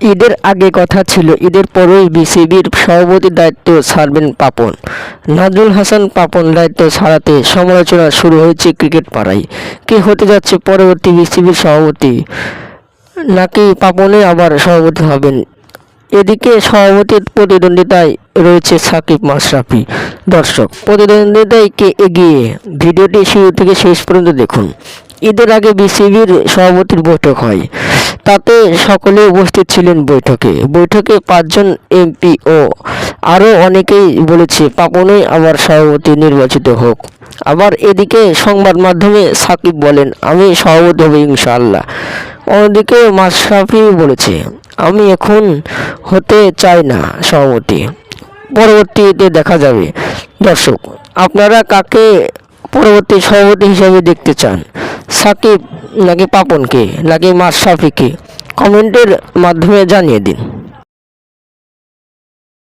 ঈদের আগে কথা ছিল, ঈদের পরেই বিসিবির সভাপতির দায়িত্ব ছাড়বেন পাপন। নাজমুল হাসান পাপন দায়িত্ব ছাড়াতে সমালোচনা শুরু হয়েছে ক্রিকেট পাড়ায়। কে হতে যাচ্ছে পরবর্তী বিসিবির সভাপতি? নাকি পাপনে আবার সভাপতি হবেন? এদিকে সভাপতির প্রতিদ্বন্দ্বিতায় রয়েছে সাকিব মাশরাফি। দর্শক, প্রতিদ্বন্দ্বিতায় কে এগিয়ে? ভিডিওটি শুরু থেকে শেষ পর্যন্ত দেখুন। ঈদের আগে বিসিবির সভাপতির বৈঠক হয়। তাতে সকলে উপস্থিত ছিলেন বৈঠকে। বৈঠকে পাঁচজন এমপি ও আরও অনেকেই বলেছে পাপনই আবার সভাপতি নির্বাচিত হোক। আবার এদিকে সংবাদ মাধ্যমে সাকিব বলেন, আমি সভাপতি হব ইনশাআল্লাহ। অন্যদিকে মাশরাফি বলেছে, আমি এখন হতে চাই না সভাপতি। পরবর্তীতে দেখা যাবে। দর্শক, আপনারা কাকে পরবর্তী সভাপতি হিসাবে দেখতে চান? সাকিব নাকি পাপনকে নাকি মাশরাফিকে? কমেন্টের মাধ্যমে জানিয়ে দিন।